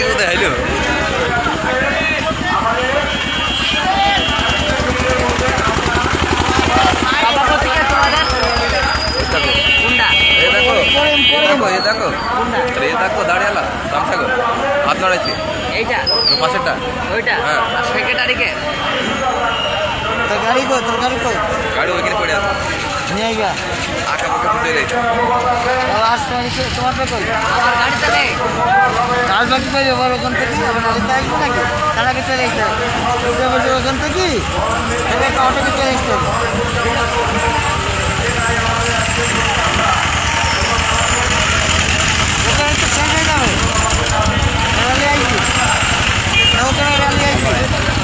থেকে কোথায় হইল দেখো আরে এ দেখো দাঁড়িয়ালা দাম থাকো হাত নাড়াইছি। এইটা। পাশেরটা। ওইটা। হ্যাঁ। তোর গাড়ি কই তোর গাড়ি কই গাড়ি ওইখানে পড়ে আছে। নিয়ে গা। আঁকা পাকা ফুটে রয়েছে আসতে পারিস তোমার পে কই? আমার গাড়িতে নেই। কাজ বাকি পাই এবার ওখান থেকে আবার আলিতে আসব নাকি? তার আগে চলে আসতে হবে। বলছে ওখান থেকে? তবে একটা অটোকে চলে আসতে ওখানে তো শেষ হয়ে যাবে র্যালি আইছি ওখানে র্যালি আইছি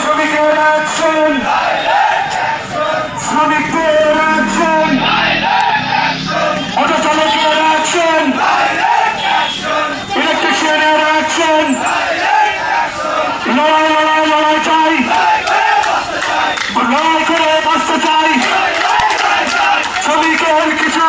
শ্রমিকের অ্যাকশন শ্রমিকদের অ্যাকশন অটো চালকের অ্যাকশন ইলেকট্রিশিয়ানের অ্যাকশন লড়াই লড়াই লড়াই চাই! লড়াই করে বাঁচতে চাই! শ্রমিকের কিছু